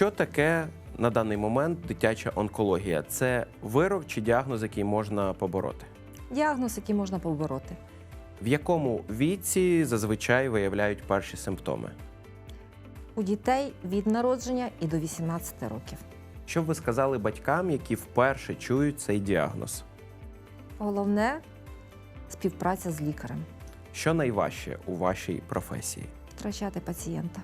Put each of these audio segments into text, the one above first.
Що таке на даний момент дитяча онкологія? Це вирок чи діагноз, який можна побороти? Діагноз, який можна побороти. В якому віці зазвичай виявляють перші симптоми? У дітей від народження і до 18 років. Що б ви сказали батькам, які вперше чують цей діагноз? Головне співпраця з лікарем, Що найважче у вашій професії? втрачати пацієнта.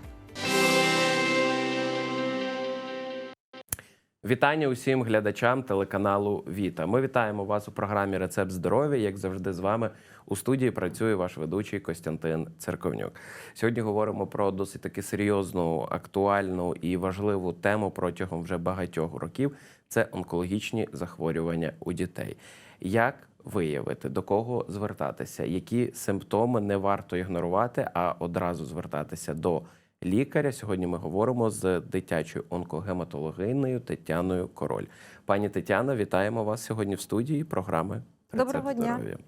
Вітання усім глядачам телеканалу Віта. Ми вітаємо вас у програмі Рецепт здоров'я. Як завжди, з вами у студії працює ваш ведучий Костянтин Церковнюк. Сьогодні говоримо про досить таки серйозну, актуальну і важливу тему протягом вже багатьох років. Це онкологічні захворювання у дітей. Як виявити, до кого звертатися, які симптоми не варто ігнорувати, а одразу звертатися до. Сьогодні ми говоримо з дитячою онкогематологиною Тетяною Король. Пані Тетяна, вітаємо вас сьогодні в студії програми «Рецепт Доброго здоров'я». Е,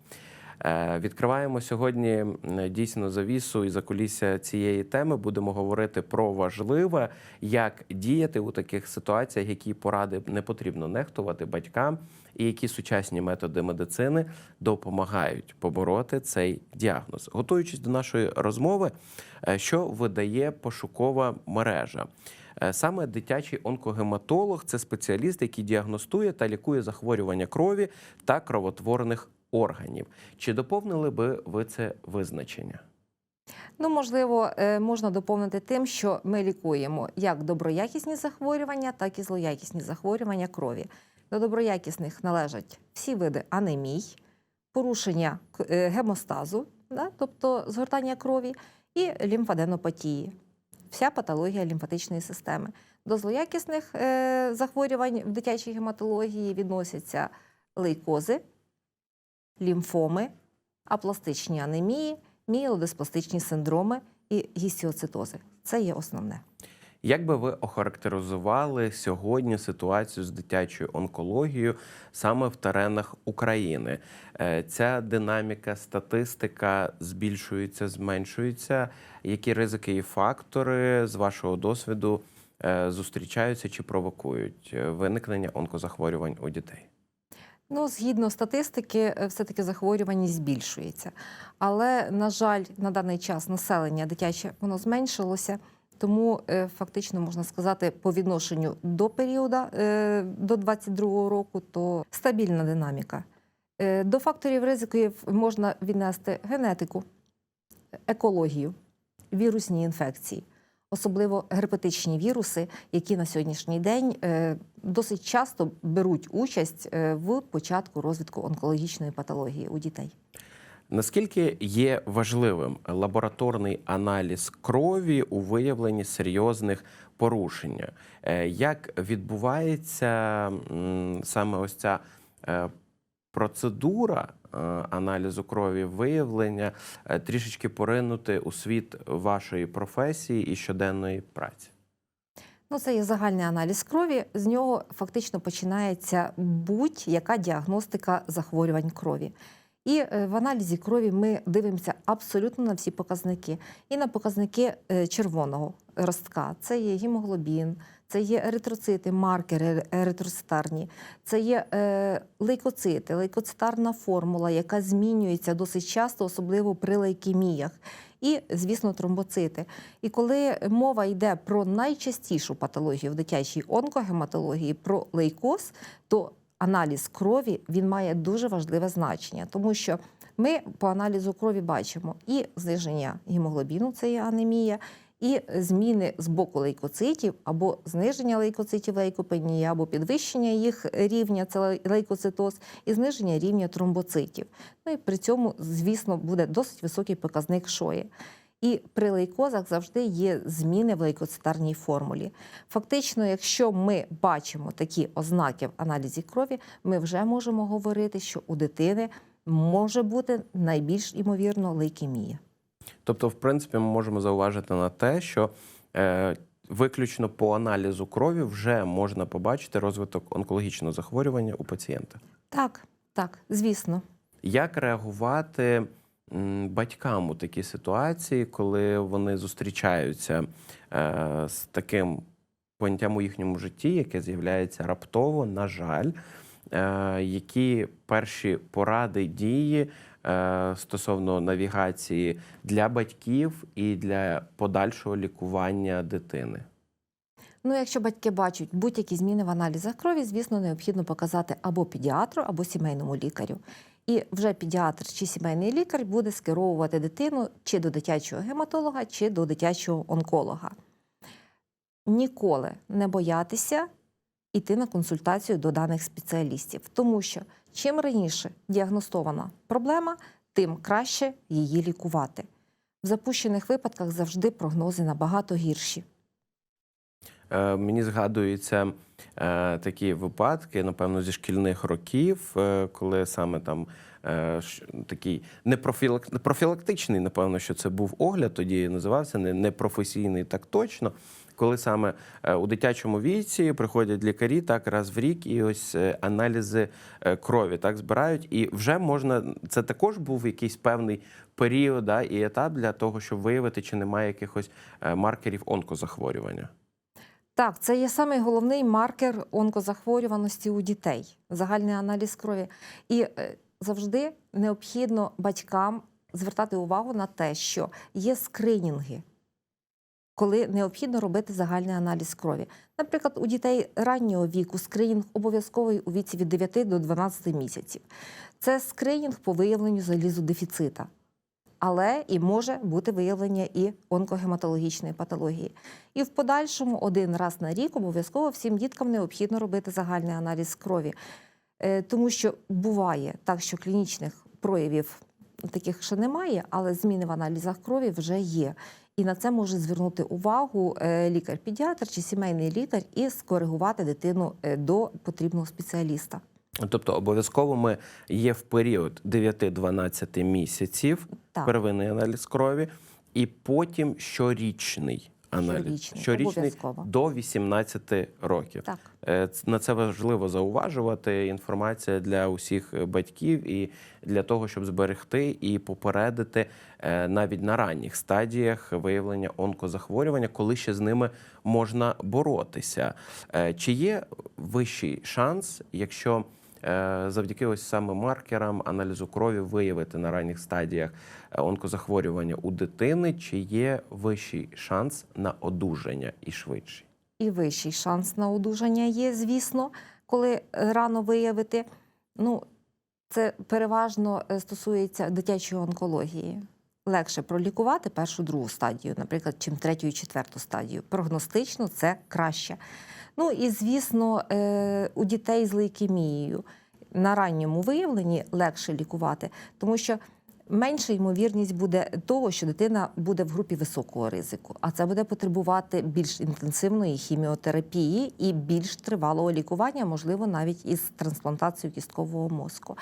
Відкриваємо сьогодні дійсно завісу і закулісся цієї теми. Будемо говорити про важливе, як діяти у таких ситуаціях, які поради не потрібно нехтувати батькам, і які сучасні методи медицини допомагають побороти цей діагноз. Готуючись до нашої розмови, е, що видає пошукова мережа. Е, Саме дитячий онкогематолог це спеціаліст, який діагностує та лікує захворювання крові та кровотворних органів. Чи доповнили би ви це визначення? Ну, можливо, е, можна доповнити тим, що ми лікуємо як доброякісні захворювання, так і злоякісні захворювання крові. До доброякісних належать всі види анемій, порушення е, гемостазу, да, тобто згортання крові, і лімфаденопатії, вся патологія лімфатичної системи. До злоякісних е, захворювань в дитячій гематології відносяться лейкози, лімфоми, апластичні анемії, мієлодиспластичні синдроми і гістіоцитози. Це є основне. Як би ви охарактеризували сьогодні ситуацію з дитячою онкологією саме в теренах України? Е, Ця динаміка, статистика збільшується, зменшується. Які ризики і фактори з вашого досвіду е, зустрічаються чи провокують е, виникнення онкозахворювань у дітей? Ну, згідно статистики, е, все-таки захворюваність збільшується. Але, на жаль, на даний час населення дитяче воно зменшилося. Тому е, фактично можна сказати, по відношенню до періоду е, до 22 року, то стабільна динаміка. До факторів ризиків можна віднести генетику, екологію, вірусні інфекції, особливо герпетичні віруси, які на сьогоднішній день е, досить часто беруть участь е, в початку розвитку онкологічної патології у дітей. Наскільки є важливим лабораторний аналіз крові у виявленні серйозних порушень? Е, Як відбувається саме ось ця процедура аналізу крові, виявлення, е, трішечки поринути у світ вашої професії і щоденної праці? Ну, це є загальний аналіз крові. З нього фактично починається будь-яка діагностика захворювань крові. І е, в аналізі крові ми дивимося абсолютно на всі показники. І на показники е, червоного ростка. Це є гемоглобін, це є еритроцити, маркери еритроцитарні, це є е, лейкоцити, лейкоцитарна формула, яка змінюється досить часто, особливо при лейкеміях. І, звісно, тромбоцити. І коли мова йде про найчастішу патологію в дитячій онкогематології, про лейкоз, то аналіз крові він має дуже важливе значення, тому що ми по аналізу крові бачимо і зниження гемоглобіну, це є анемія, і зміни з боку лейкоцитів, або зниження лейкоцитів лейкопенії, або підвищення їх рівня, це лейкоцитоз, і зниження рівня тромбоцитів. Ну і при цьому, звісно, буде досить високий показник шої. І при лейкозах завжди є зміни в лейкоцитарній формулі. Фактично, якщо ми бачимо такі ознаки в аналізі крові, ми вже можемо говорити, що у дитини може бути найбільш ймовірно лейкемія. Тобто, в принципі, ми можемо зауважити на те, що е, виключно по аналізу крові вже можна побачити розвиток онкологічного захворювання у пацієнта. Так, так, звісно. Як реагувати батькам у такій ситуації, коли вони зустрічаються е, з таким поняттям у їхньому житті, яке з'являється раптово, на жаль, е, які перші поради дії стосовно навігації для батьків і для подальшого лікування дитини. Ну, якщо батьки бачать будь-які зміни в аналізах крові, звісно, необхідно показати або педіатру, або сімейному лікарю. І вже педіатр чи сімейний лікар буде скеровувати дитину чи до дитячого гематолога, чи до дитячого онколога. Ніколи не боятися йти на консультацію до даних спеціалістів, тому що чим раніше діагностована проблема, тим краще її лікувати. В запущених випадках завжди прогнози набагато гірші. Е, Мені згадуються е, такі випадки, напевно, зі шкільних років, е, коли саме там е, ш- такий непрофілак... профілактичний, напевно, що це був огляд, тоді називався не, непрофесійний так точно. Коли саме е, у дитячому віці приходять лікарі так раз в рік і ось е, аналізи е, крові так збирають, і вже можна це також був якийсь певний період да, і етап для того, щоб виявити, чи немає якихось маркерів онкозахворювання. Так, це є самий головний маркер онкозахворюваності у дітей, загальний аналіз крові. І завжди необхідно батькам звертати увагу на те, що є скринінги, коли необхідно робити загальний аналіз крові. Наприклад, у дітей раннього віку скринінг обов'язковий у віці від 9 до 12 місяців. Це скринінг по виявленню залізодефіцита. Але і може бути виявлення і онкогематологічної патології. І в подальшому один раз на рік обов'язково всім діткам необхідно робити загальний аналіз крові, Е, тому що буває так, що клінічних проявів таких ще немає, але зміни в аналізах крові вже є. І на це може звернути увагу е, лікар-педіатр чи сімейний лікар і скоригувати дитину е, до потрібного спеціаліста. Тобто обов'язково ми є в період 9-12 місяців Так. первинний аналіз крові, і потім щорічний аналіз. Щорічний, обов'язково. до 18 років. Так. Е, На це важливо зауважувати. Інформація для усіх батьків і для того, щоб зберегти і попередити е, навіть на ранніх стадіях виявлення онкозахворювання, коли ще з ними можна боротися. Е, Чи є вищий шанс, якщо завдяки ось саме маркерам аналізу крові виявити на ранніх стадіях е, онкозахворювання у дитини, чи є вищий шанс на одужання і швидший? І вищий шанс на одужання є, звісно, коли е, рано виявити. Ну, це переважно е, стосується дитячої онкології. Легше пролікувати першу другу стадію, наприклад, чим третю і четверту стадію. Прогностично це краще. Ну і звісно, е, у дітей з лейкемією на ранньому виявленні легше лікувати, тому що менша ймовірність буде того, що дитина буде в групі високого ризику, а це буде потребувати більш інтенсивної хіміотерапії і більш тривалого лікування, можливо, навіть із трансплантацією кісткового мозку.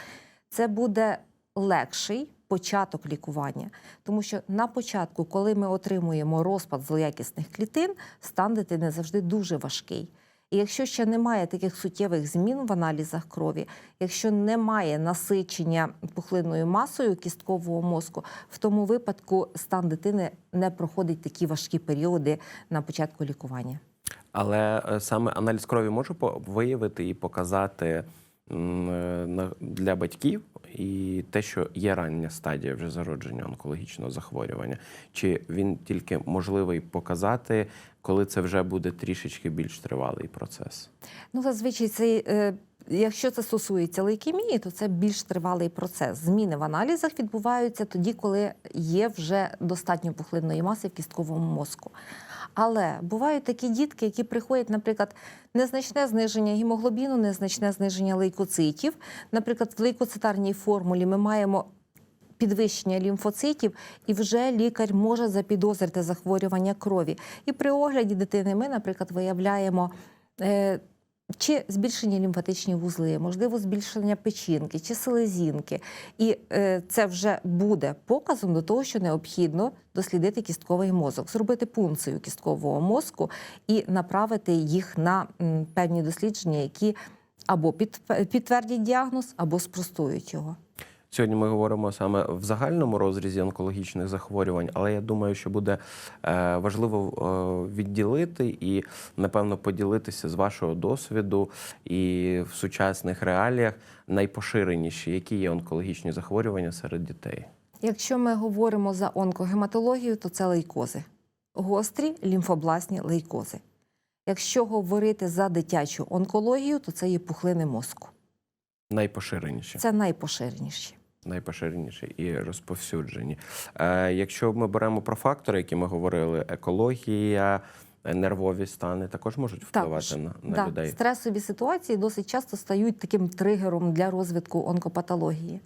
Це буде легший початок лікування, тому що на початку, коли ми отримуємо розпад злоякісних клітин, стан дитини завжди дуже важкий. І якщо ще немає таких суттєвих змін в аналізах крові, якщо немає насичення пухлинною масою кісткового мозку, в тому випадку стан дитини не проходить такі важкі періоди на початку лікування. Але е, саме аналіз крові може виявити і показати е, для батьків і те, що є рання стадія вже зародження онкологічного захворювання, чи він тільки можливий показати, коли це вже буде трішечки більш тривалий процес? Ну, зазвичай це. е, Якщо це стосується лейкемії, то це більш тривалий процес. Зміни в аналізах відбуваються тоді, коли є вже достатньо пухлинної маси в кістковому мозку. Але бувають такі дітки, які приходять, наприклад, незначне зниження гемоглобіну, незначне зниження лейкоцитів. Наприклад, в лейкоцитарній формулі ми маємо підвищення лімфоцитів, і вже лікар може запідозрити захворювання крові. І при огляді дитини ми, наприклад, виявляємо. Чи збільшення лімфатичні вузли, можливо, збільшення печінки чи селезінки. І е, це вже буде показом до того, що необхідно дослідити кістковий мозок, зробити пункцію кісткового мозку і направити їх на м, певні дослідження, які або під, підтвердять діагноз, або спростують його. Сьогодні ми говоримо саме в загальному розрізі онкологічних захворювань, але я думаю, що буде е, важливо е, відділити і, напевно, поділитися з вашого досвіду і в сучасних реаліях найпоширеніші, які є онкологічні захворювання серед дітей. Якщо ми говоримо за онкогематологію, то це лейкози, гострі лімфобласні лейкози. Якщо говорити за дитячу онкологію, то це є пухлини мозку. Найпоширеніші. Це найпоширеніші. найпоширеніші і розповсюджені. Е, якщо ми беремо про фактори, які ми говорили, екологія, нервові стани також можуть впливати Також. на, на Да, людей. Стресові ситуації досить часто стають таким тригером для розвитку онкопатології.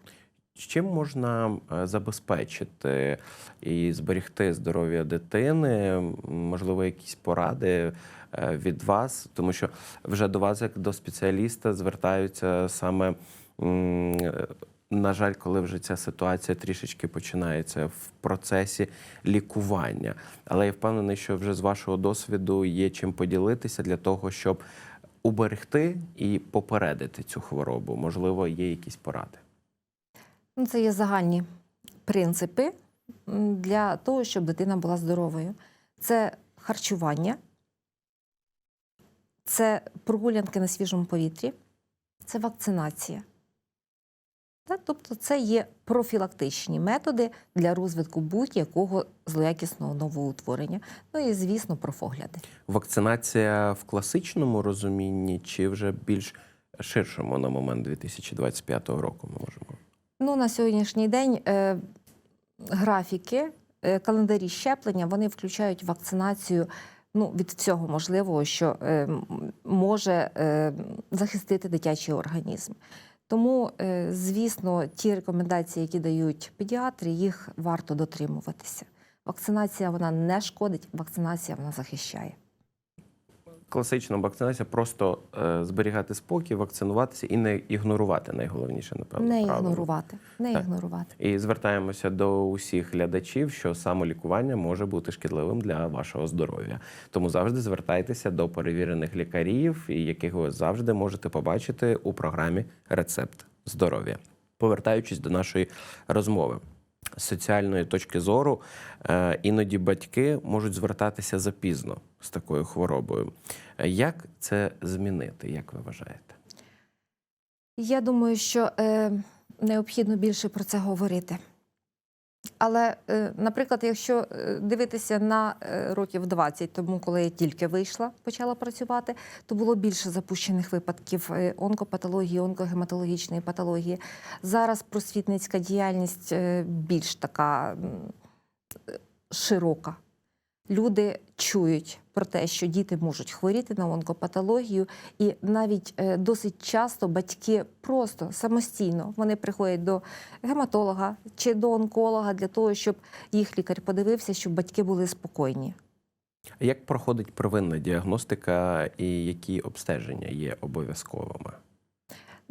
З чим можна е, забезпечити і зберегти здоров'я дитини? Можливо, якісь поради від вас, тому що вже до вас, як до спеціаліста, звертаються саме. е, На жаль, коли вже ця ситуація трішечки починається в процесі лікування. Але я впевнений, що вже з вашого досвіду є чим поділитися для того, щоб уберегти і попередити цю хворобу. Можливо, є якісь поради. Ну, Це є загальні принципи для того, щоб дитина була здоровою. Це харчування, це прогулянки на свіжому повітрі, це вакцинація. Тобто це є профілактичні методи для розвитку будь-якого злоякісного новоутворення. Ну і, звісно, профогляди. Вакцинація в класичному розумінні чи вже більш ширшому на момент 2025 року ми можемо. Ну, на сьогоднішній день е, графіки, е, календарі щеплення вони включають вакцинацію ну, від всього можливого, що е, може е, захистити дитячий організм. Тому, е, звісно, ті рекомендації, які дають педіатри, їх варто дотримуватися. Вакцинація вона не шкодить, вакцинація вона захищає. Класична вакцинація просто е, зберігати спокій, вакцинуватися і не ігнорувати найголовніше, напевно. Не правило. ігнорувати. Не Так. ігнорувати. І звертаємося до усіх глядачів, що самолікування може бути шкідливим для вашого здоров'я. Тому завжди звертайтеся до перевірених лікарів, яких ви завжди можете побачити у програмі Рецепт здоров'я. Повертаючись до нашої розмови. Соціальної точки зору, е, іноді батьки можуть звертатися запізно з такою хворобою. Е, Як це змінити, як ви вважаєте? Я думаю, що е, необхідно більше про це говорити. Але, е, наприклад, якщо е, дивитися на е, років 20 тому, коли я тільки вийшла, почала працювати, то було більше запущених випадків онкопатології, онкогематологічної патології. Зараз просвітницька діяльність більш така широка. Люди чують про те, що діти можуть хворіти на онкопатологію, і навіть е, досить часто батьки просто самостійно вони приходять до гематолога чи до онколога для того, щоб їх лікар подивився, щоб батьки були спокійні. Як проходить первинна діагностика і які обстеження є обов'язковими?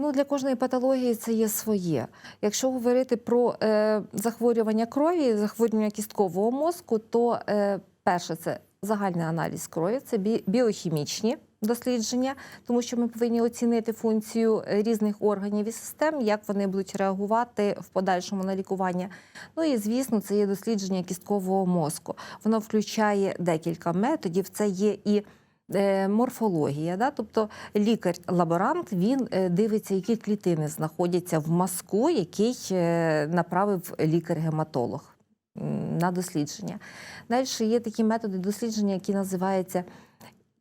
Ну, для кожної патології це є своє. Якщо говорити про е, захворювання крові, захворювання кісткового мозку, то е, перше це загальний аналіз крові, це біохімічні дослідження, тому що ми повинні оцінити функцію е, різних органів і систем, як вони будуть реагувати в подальшому на лікування. Ну і звісно, це є дослідження кісткового мозку. Воно включає декілька методів. Це є і е, морфологія, да? тобто лікар-лаборант він е, дивиться, які клітини знаходяться в мазку, який направив лікар-гематолог на дослідження. Далі є такі методи дослідження, які називаються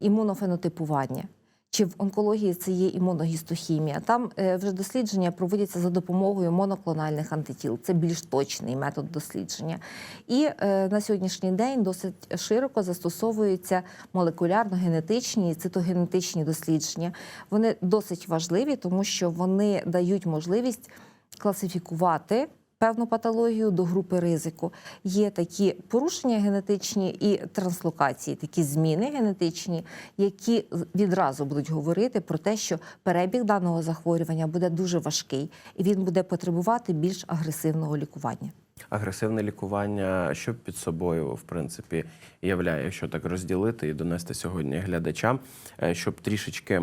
імунофенотипування. Чи в онкології це є імуногістохімія? Там е, вже дослідження проводяться за допомогою моноклональних антитіл. Це більш точний метод дослідження. І е, на сьогоднішній день досить широко застосовуються молекулярно-генетичні і цитогенетичні дослідження. Вони досить важливі, тому що вони дають можливість класифікувати. Певну патологію до групи ризику. Є такі порушення генетичні і транслокації, такі зміни генетичні, які відразу будуть говорити про те, що перебіг даного захворювання буде дуже важкий і він буде потребувати більш агресивного лікування. Агресивне лікування, що під собою, в принципі, являє, якщо так розділити і донести сьогодні глядачам, е, щоб трішечки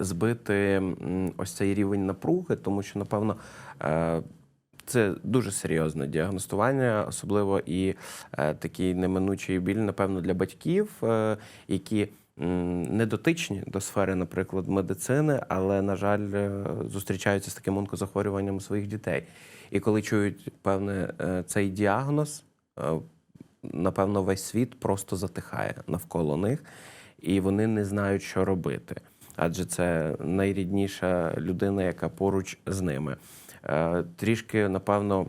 збити ось цей рівень напруги, тому що, напевно, е, це дуже серйозне діагностування, особливо і е, такий неминучий біль, напевно, для батьків, е, які не дотичні до сфери, наприклад, медицини, але, на жаль, е, зустрічаються з таким онкозахворюванням своїх дітей. І коли чують певне е, цей діагноз, е, напевно, весь світ просто затихає навколо них, і вони не знають, що робити. Адже це найрідніша людина, яка поруч з ними. Е, Трішки, напевно,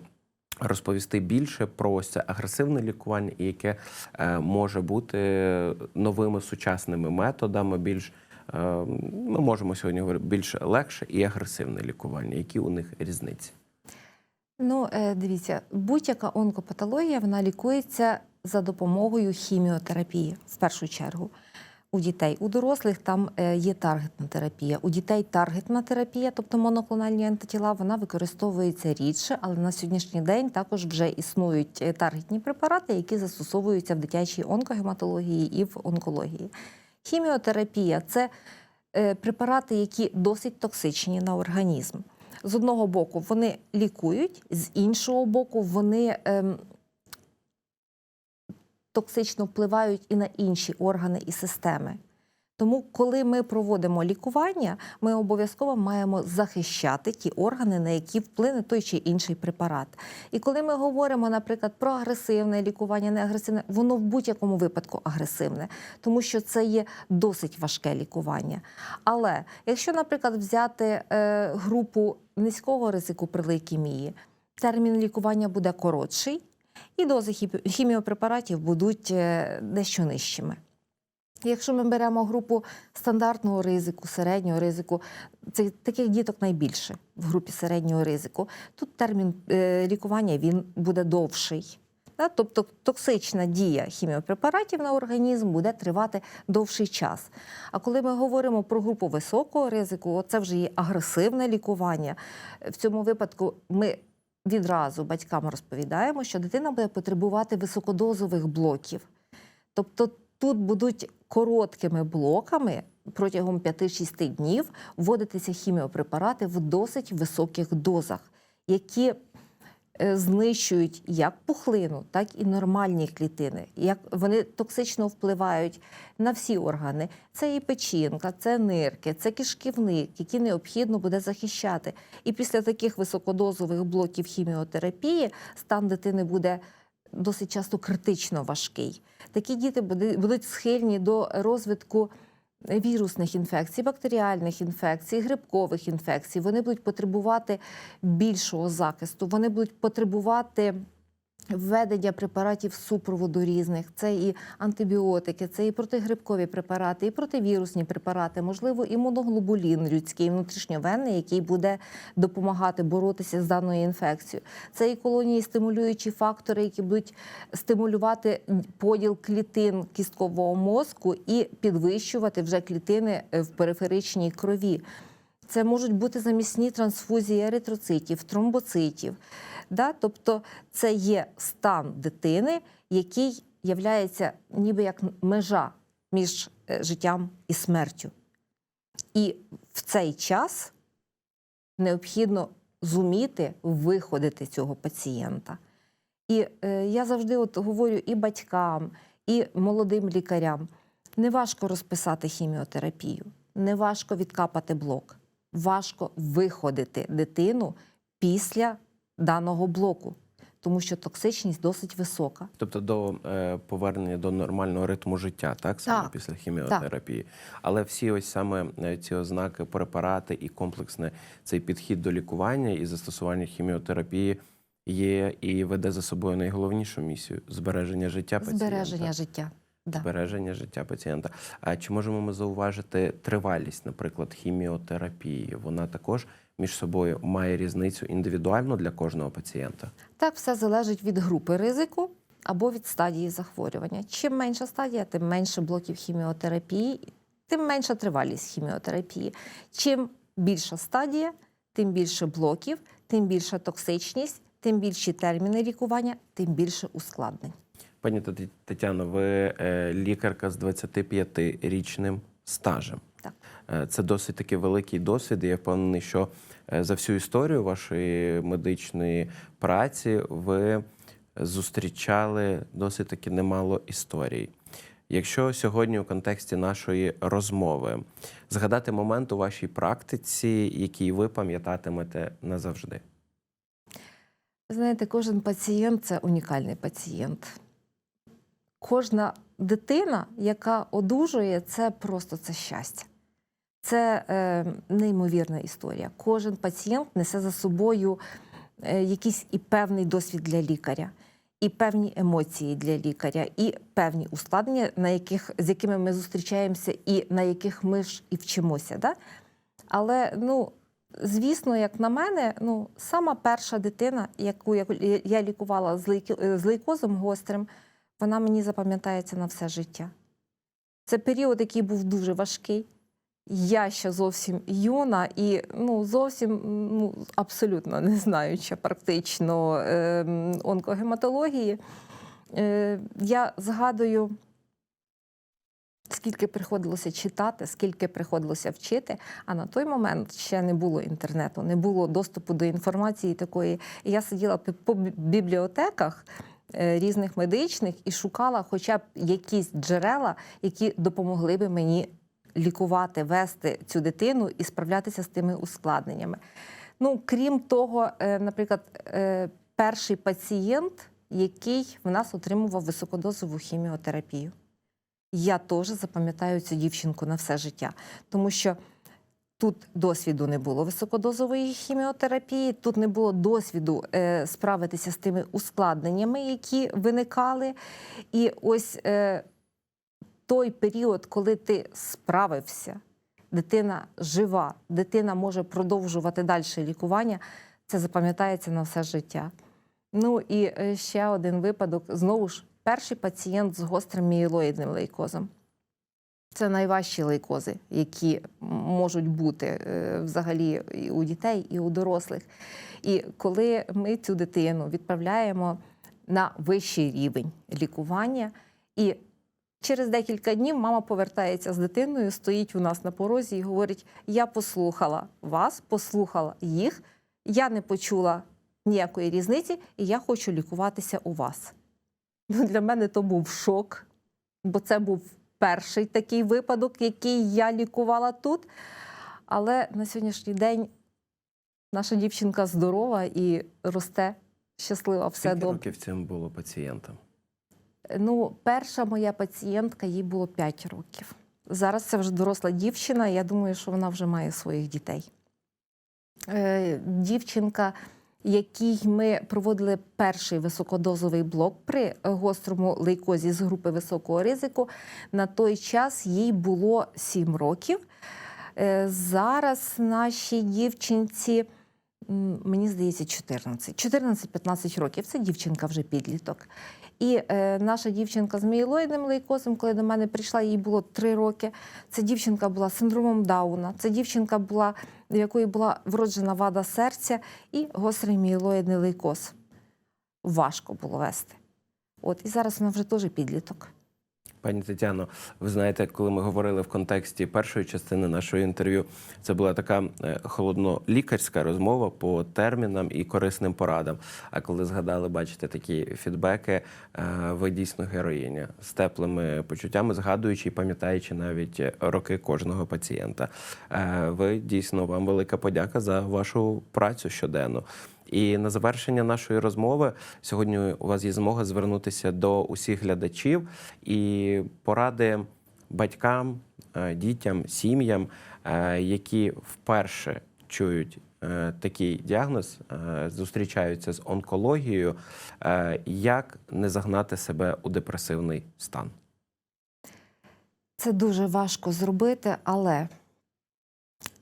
розповісти більше про ось це агресивне лікування, і яке е, може бути новими сучасними методами, більш е, ми можемо сьогодні говорити більш легше і агресивне лікування. Які у них різниці? Ну, дивіться, будь-яка онкопатологія вона лікується за допомогою хіміотерапії в першу чергу. У дітей, у дорослих там е, є таргетна терапія. У дітей таргетна терапія, тобто моноклональні антитіла, вона використовується рідше, але на сьогоднішній день також вже існують е, таргетні препарати, які застосовуються в дитячій онкогематології і в онкології. Хіміотерапія це е, препарати, які досить токсичні на організм. З одного боку, вони лікують, з іншого боку, вони ем, токсично впливають і на інші органи і системи. Тому, коли ми проводимо лікування, ми обов'язково маємо захищати ті органи, на які вплине той чи інший препарат. І коли ми говоримо, наприклад, про агресивне лікування, не агресивне, воно в будь-якому випадку агресивне, тому що це є досить важке лікування. Але якщо, наприклад, взяти е, групу низького ризику при лейкемії, термін лікування буде коротший, і дози хіміопрепаратів будуть е, дещо нижчими. Якщо ми беремо групу стандартного ризику, середнього ризику, це таких діток найбільше в групі середнього ризику. Тут термін е, лікування він буде довший. Тобто токсична дія хіміопрепаратів на організм буде тривати довший час. А коли ми говоримо про групу високого ризику, це вже є агресивне лікування. В цьому випадку ми відразу батькам розповідаємо, що дитина буде потребувати високодозових блоків. Тобто тут будуть короткими блоками протягом 5-6 днів вводитися хіміопрепарати в досить високих дозах, які знищують як пухлину, так і нормальні клітини. Як вони токсично впливають на всі органи. Це і печінка, це нирки, це кишківник, які необхідно буде захищати. І після таких високодозових блоків хіміотерапії стан дитини буде досить часто критично важкий. Такі діти будуть схильні до розвитку вірусних інфекцій, бактеріальних інфекцій, грибкових інфекцій. Вони будуть потребувати більшого захисту, вони будуть потребувати. Введення препаратів супроводу різних, це і антибіотики, це і протигрибкові препарати, і противірусні препарати, можливо, імуноглобулін людський, внутрішньовенний, який буде допомагати боротися з даною інфекцією. Це і колонії стимулюючі фактори, які будуть стимулювати поділ клітин кісткового мозку і підвищувати вже клітини в периферичній крові. Це можуть бути замісні трансфузії еритроцитів, тромбоцитів. Да? Тобто це є стан дитини, який являється ніби як межа між е, життям і смертю. І в цей час необхідно зуміти виходити цього пацієнта. І е, я завжди от говорю і батькам, і молодим лікарям: не важко розписати хіміотерапію, не важко відкапати блок, важко виходити дитину після даного блоку, тому що токсичність досить висока. Тобто до е, повернення до нормального ритму життя, так саме Так, після хіміотерапії. Але всі ось саме е, ці ознаки, препарати і комплексне цей підхід до лікування і застосування хіміотерапії є і веде за собою найголовнішу місію збереження життя пацієнта. Збереження життя. Да. Збереження життя пацієнта. А чи можемо ми зауважити тривалість, наприклад, хіміотерапії? Вона також між собою має різницю індивідуально для кожного пацієнта. Так, все залежить від групи ризику або від стадії захворювання. Чим менша стадія, тим менше блоків хіміотерапії, тим менша тривалість хіміотерапії. Чим більша стадія, тим більше блоків, тим більша токсичність, тим більші терміни лікування, тим більше ускладнень. Пані Тетяно, ви е, лікарка з 25-річним стажем. Так. Е, Це досить таки великий досвід. і Я впевнений, що е, за всю історію вашої медичної праці ви зустрічали досить таки немало історій. Якщо сьогодні у контексті нашої розмови згадати момент у вашій практиці, який ви пам'ятатимете назавжди. Знаєте, кожен пацієнт це унікальний пацієнт. Кожна дитина, яка одужує, це просто це щастя. Це е, неймовірна історія. Кожен пацієнт несе за собою е, якийсь і певний досвід для лікаря, і певні емоції для лікаря, і певні ускладнення, на яких, з якими ми зустрічаємося, і на яких ми ж і вчимося. Да? Але ну, звісно, як на мене, ну, сама перша дитина, яку я, лікувала з, з лейкозом гострим, вона мені запам'ятається на все життя. Це період, який був дуже важкий. Я ще зовсім юна і ну, зовсім ну, абсолютно не знаюча практично е, онкогематології. Е, я згадую, скільки приходилося читати, скільки приходилося вчити. А на той момент ще не було інтернету, не було доступу до інформації такої. І я сиділа по бібліотеках різних медичних і шукала хоча б якісь джерела, які допомогли би мені лікувати, вести цю дитину і справлятися з тими ускладненнями. Ну, крім того, е, наприклад, е, перший пацієнт, який в нас отримував високодозову хіміотерапію. Я теж запам'ятаю цю дівчинку на все життя, тому що тут досвіду не було високодозової хіміотерапії, тут не було досвіду е, справитися з тими ускладненнями, які виникали. І ось е, той період, коли ти справився, дитина жива, дитина може продовжувати далі лікування, це запам'ятається на все життя. Ну і е, ще один випадок: знову ж, перший пацієнт з гострим мієлоїдним лейкозом. Це найважчі лейкози, які можуть бути е, взагалі і у дітей, і у дорослих. І коли ми цю дитину відправляємо на вищий рівень лікування, і через декілька днів мама повертається з дитиною, стоїть у нас на порозі і говорить: Я послухала вас, послухала їх, я не почула ніякої різниці, і я хочу лікуватися у вас. Ну, для мене то був шок, бо це був перший такий випадок, який я лікувала тут. Але на сьогоднішній день наша дівчинка здорова і росте щаслива, все Скільки добре. років цим було пацієнтам? Ну, перша моя пацієнтка, їй було 5 років. Зараз це вже доросла дівчина, я думаю, що вона вже має своїх дітей. Е, дівчинка, якій ми проводили перший високодозовий блок при гострому лейкозі з групи високого ризику, на той час їй було 7 років. Е, зараз нашій дівчинці, мені здається, 14. 14-15 років. Це дівчинка вже підліток. І е, наша дівчинка з мієлоїдним лейкозом, коли до мене прийшла, їй було 3 роки. Це дівчинка була з синдромом Дауна. Це дівчинка була, в якої була вроджена вада серця і гострий мієлоїдний лейкоз. Важко було вести. От і зараз вона вже теж підліток. Пані Тетяно, ви знаєте, коли ми говорили в контексті першої частини нашого інтерв'ю, це була така е, холодно-лікарська розмова по термінам і корисним порадам. А коли згадали, бачите, такі фідбеки, е, ви дійсно героїня з теплими почуттями, згадуючи і пам'ятаючи навіть роки кожного пацієнта. Е, Ви дійсно вам велика подяка за вашу працю щоденну. І на завершення нашої розмови сьогодні у вас є змога звернутися до усіх глядачів і поради батькам, е, дітям, сім'ям, е, які вперше чують е, такий діагноз, зустрічаються з онкологією, як не загнати себе у депресивний стан. Це дуже важко зробити, але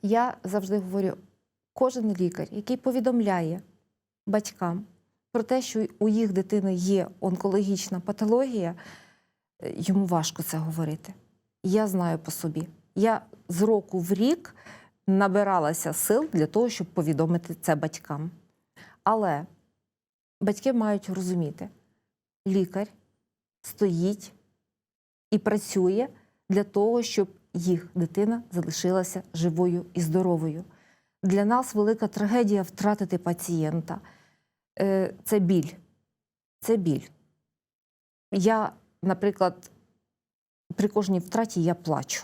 я завжди говорю: кожен лікар, який повідомляє батькам про те, що у їх дитини є онкологічна патологія, е, йому важко це говорити. Я знаю по собі. Я з року в рік набиралася сил для того, щоб повідомити це батькам. Але батьки мають розуміти, лікар стоїть і працює для того, щоб їх дитина залишилася живою і здоровою. Для нас велика трагедія втратити пацієнта. Е, Це біль. Це біль. Я, наприклад, при кожній втраті я плачу.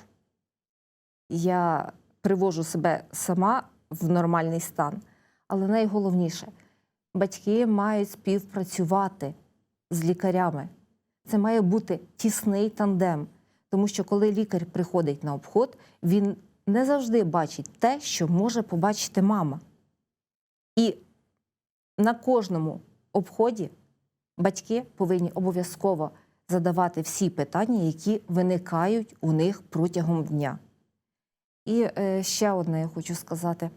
Я привожу себе сама в нормальний стан. Але найголовніше, батьки мають співпрацювати з лікарями. Це має бути тісний тандем. Тому що коли лікар приходить на обход, він не завжди бачить те, що може побачити мама. І на кожному обході батьки повинні обов'язково задавати всі питання, які виникають у них протягом дня. І е, ще одне я хочу сказати: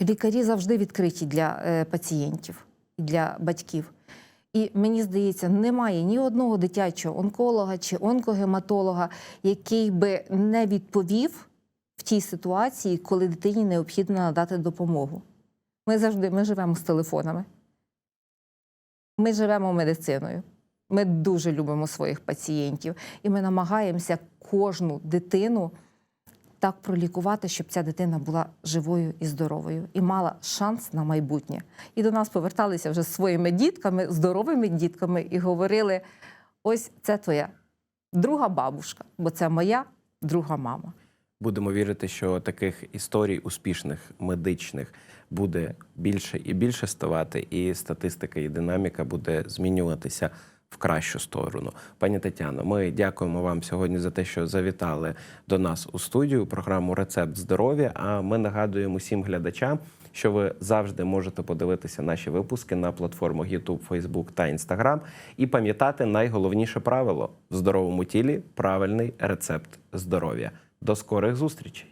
лікарі завжди відкриті для е, пацієнтів і для батьків. І мені здається, немає ні одного дитячого онколога чи онкогематолога, який би не відповів в тій ситуації, коли дитині необхідно надати допомогу. Ми завжди ми живемо з телефонами. Ми живемо медициною. Ми дуже любимо своїх пацієнтів, і ми намагаємося кожну дитину так пролікувати, щоб ця дитина була живою і здоровою і мала шанс на майбутнє. І до нас поверталися вже своїми дітками, здоровими дітками, і говорили: ось це твоя друга бабушка, бо це моя друга мама. Будемо вірити, що таких історій успішних медичних буде більше і більше ставати, і статистика і динаміка буде змінюватися в кращу сторону. Пані Тетяно, ми дякуємо вам сьогодні за те, що завітали до нас у студію програму Рецепт здоров'я. А ми нагадуємо всім глядачам, що ви завжди можете подивитися наші випуски на платформах YouTube, Facebook та Instagram і пам'ятати найголовніше правило в здоровому тілі правильний рецепт здоров'я. До скорих зустрічей!